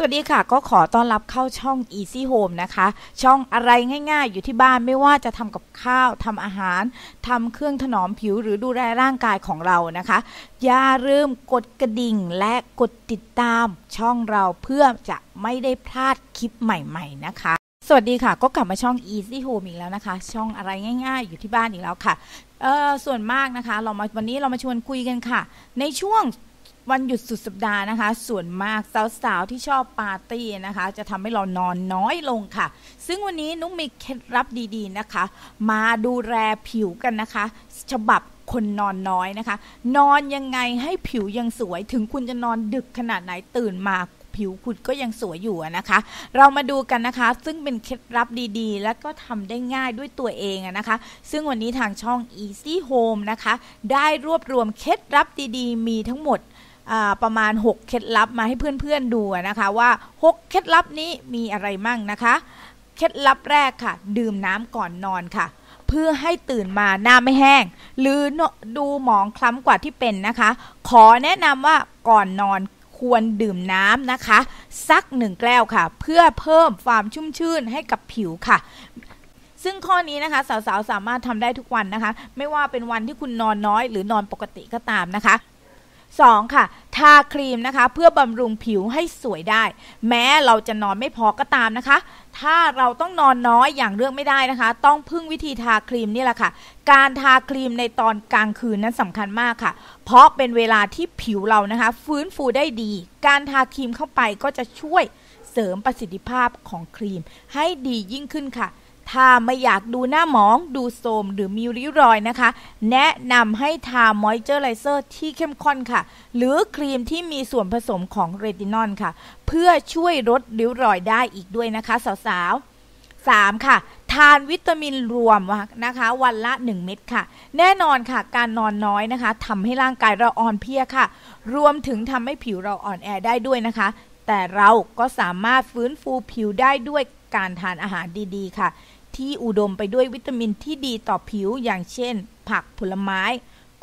สวัสดีค่ะ ก็ขอต้อนรับเข้าช่อง Easy Home นะคะ ช่องอะไรง่ายๆ อยู่ที่บ้านไม่ว่าจะทำกับข้าวทำอาหารทำเครื่องถนอมผิวหรือดูแลร่างกายของเรานะคะ อย่าลืมกดกระดิ่งและกดติดตามช่องเราเพื่อจะไม่ได้พลาดคลิปใหม่ๆนะคะสวัสดีค่ะ ก็กลับมาช่อง Easy Home อีกแล้วนะคะ ช่องอะไรง่ายๆ อยู่ที่บ้านอีกแล้วค่ะเออส่วนมากนะคะ เรามาวันนี้เรามาชวนคุยกันค่ะ ในช่วง วันหยุดสุดสัปดาห์นะคะ ส่วนมากสาวๆที่ชอบปาร์ตี้นะคะ จะทำให้เรานอนน้อยลงค่ะ ซึ่งวันนี้นุ๊กมีเคล็ดลับดีๆนะคะ มาดูแลผิวกันนะคะ ฉบับคนนอนน้อยนะคะ นอนยังไงให้ผิวยังสวย ถึงคุณจะนอนดึกขนาดไหนตื่นมาผิวคุณก็ยังสวยอยู่นะคะ เรามาดูกันนะคะ ซึ่งเป็นเคล็ดลับดีๆ และก็ทำได้ง่ายด้วยตัวเองนะคะ ซึ่งวันนี้ทางช่อง Easy Home นะคะ ได้รวบรวมเคล็ดลับดีๆ มีทั้งหมด ประมาณ 6 เคล็ดลับมาให้เพื่อนๆดูนะคะว่า 6 เคล็ดลับนี้มีอะไรมั่งนะคะ เคล็ดลับแรกค่ะ ดื่มน้ำก่อนนอนค่ะ เพื่อให้ตื่นมาหน้าไม่แห้ง หรือดูหมองคล้ำกว่าที่เป็นนะคะ ขอแนะนำว่าก่อนนอนควรดื่มน้ำนะคะ สักหนึ่งแก้วค่ะ เพื่อเพิ่มความชุ่มชื่นให้กับผิวค่ะซึ่งข้อนี้นะคะสาวๆสามารถทำได้ทุกวันนะคะ ไม่ว่าเป็นวันที่คุณนอนน้อยหรือนอนปกติก็ตามนะคะ 2. ค่ะ ทาครีมนะคะ เพื่อบำรุงผิวให้สวยได้ แม้เราจะนอนไม่พอก็ตามนะคะ ถ้าเราต้องนอนน้อยอย่างเรื่องไม่ได้นะคะ ต้องพึ่งวิธีทาครีมนี่แหละค่ะ การทาครีมในตอนกลางคืนนั้นสำคัญมากค่ะ เพราะเป็นเวลาที่ผิวเรานะคะ ฟื้นฟูได้ดี การทาครีมเข้าไปก็จะช่วยเสริมประสิทธิภาพของครีมให้ดียิ่งขึ้นค่ะ ถ้าไม่อยากดูหน้าหมอง ดูโทมหรือมีริ้วรอยนะคะ แนะนำให้ทามอยเจอร์ไรเซอร์ที่เข้มข้นค่ะ หรือครีมที่มีส่วนผสมของเรตินอลค่ะ เพื่อช่วยลดริ้วรอยได้อีกด้วยนะคะ สาวๆ 3. ค่ะทานวิตามินรวมนะคะ วันละ 1 เม็ดค่ะ แน่นอนค่ะ การนอนน้อยนะคะทำให้ร่างกายเราอ่อนเพลียค่ะ รวมถึงทำให้ผิวเราอ่อนแอได้ด้วยนะคะ แต่เราก็สามารถฟื้นฟูผิวได้ด้วยการทานอาหารดีๆ ค่ะ ที่อุดมไปด้วยวิตามินที่ดีต่อผิวอย่างเช่น ผักผลไม้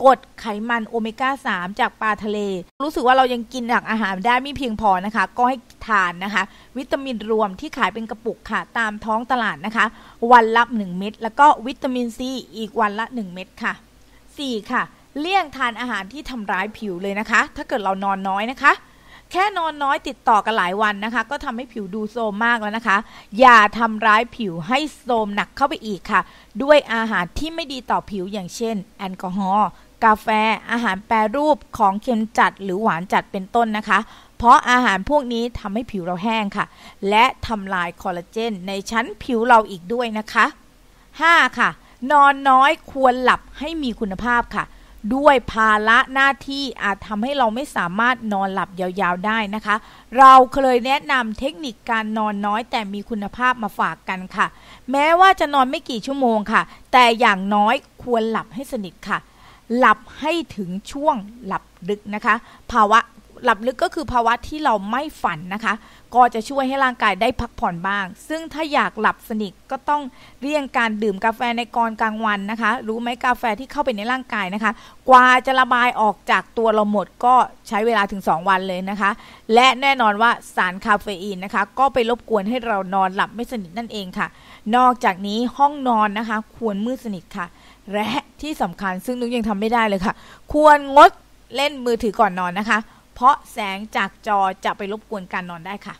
กรดไขมันโอเมก้า 3 จากปลาทะเล รู้สึกว่าเรายังกินหลักอาหารได้ไม่เพียงพอนะคะ ก็ให้ทานนะคะ วิตามินรวมที่ขายเป็นกระปุกค่ะ ตามท้องตลาดนะคะ วันละ 1 เม็ดแล้วก็วิตามินซีอีกวันละ 1 เม็ดค่ะ 4. ค่ะ เลี่ยงทานอาหารที่ทำร้ายผิวเลยนะคะ ถ้าเกิดเรานอนน้อยนะคะ แค่นอนน้อยติดต่อกันหลายวันนะคะ ก็ทำให้ผิวดูโทมมากแล้วนะคะ อย่าทำร้ายผิวให้โทมหนักเข้าไปอีกค่ะ ด้วยอาหารที่ไม่ดีต่อผิวอย่างเช่น แอลกอฮอล์กาแฟ อาหารแปรรูปของเค็มจัดหรือหวานจัดเป็นต้นนะคะ เพราะอาหารพวกนี้ทำให้ผิวเราแห้งค่ะ และทำลายคอลลาเจนในชั้นผิวเราอีกด้วยนะคะ 5. ค่ะนอนน้อยควรหลับให้มีคุณภาพค่ะ ด้วยภาระหน้าที่อาจทำให้เราไม่สามารถนอนหลับยาวๆได้นะคะ เราเคยแนะนำเทคนิคการนอนน้อยแต่มีคุณภาพมาฝากกันค่ะ แม้ว่าจะนอนไม่กี่ชั่วโมงค่ะ แต่อย่างน้อยควรหลับให้สนิทค่ะ หลับให้ถึงช่วงหลับดึกนะคะ ภาวะ หลับลึกก็คือภาวะที่เราไม่ฝันนะคะ ก็จะช่วยให้ร่างกายได้พักผ่อนบ้าง ซึ่งถ้าอยากหลับสนิทก็ต้องเลี่ยงการดื่มกาแฟในกรกลางวันนะคะ รู้ไหมกาแฟที่เข้าไปในร่างกายนะคะ กว่าจะระบายออกจากตัวเราหมดก็ใช้เวลาถึง 2 วันเลยนะคะ และแน่นอนว่าสารคาเฟอีนนะคะ ก็ไปรบกวนให้เรานอนหลับไม่สนิทนั่นเองค่ะ นอกจากนี้ห้องนอนนะคะ ควรมืดสนิทค่ะ และที่สำคัญซึ่งนุ้งยังทำไม่ได้เลยค่ะ ควรงดเล่นมือถือก่อนนอนนะคะ เพราะแสงจากจอจะไปรบกวนการนอนได้ค่ะ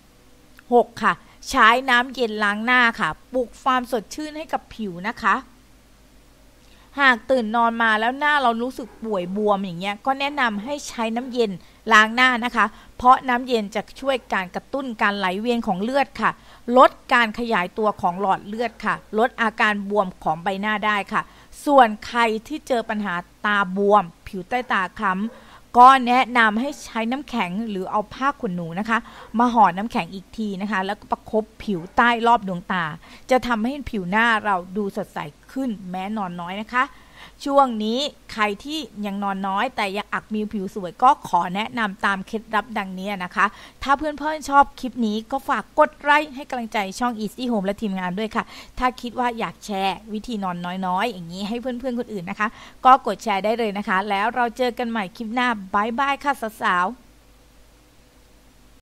6. ค่ะ ใช้น้ำเย็นล้างหน้าค่ะ ปลุกความสดชื่นให้กับผิวนะคะ หากตื่นนอนมาแล้วหน้าเรารู้สึกป่วยบวมอย่างเงี้ย ก็แนะนำให้ใช้น้ำเย็นล้างหน้านะคะ เพราะน้ำเย็นจะช่วยการกระตุ้นการไหลเวียนของเลือดค่ะ ลดการขยายตัวของหลอดเลือดค่ะ ลดอาการบวมของใบหน้าได้ค่ะ ส่วนใครที่เจอปัญหาตาบวม ผิวใต้ตาค้ำ ก็แนะนำให้ใช้น้ำแข็งหรือเอาผ้าขนหนูนะคะ มาห่อน้ำแข็งอีกทีนะคะ แล้วก็ประครบผิวใต้รอบดวงตา จะทำให้ผิวหน้าเราดูสดใสขึ้นแม้นอนน้อยนะคะ ช่วงนี้ใครที่ยังนอนน้อย แต่ยังอักมีผิวสวยก็ขอแนะนำตามเคล็ดลับดังนี้นะคะ ถ้าเพื่อนๆชอบคลิปนี้ก็ฝากกดไลค์ให้กำลังใจช่อง Easy Home และทีมงานด้วยค่ะ ถ้าคิดว่าอยากแชร์วิธีนอนน้อยๆ อย่างนี้ให้เพื่อนๆคนอื่นนะคะ ก็กดแชร์ได้เลยนะคะ แล้วเราเจอกันใหม่คลิปหน้าบายบายค่ะสาวๆ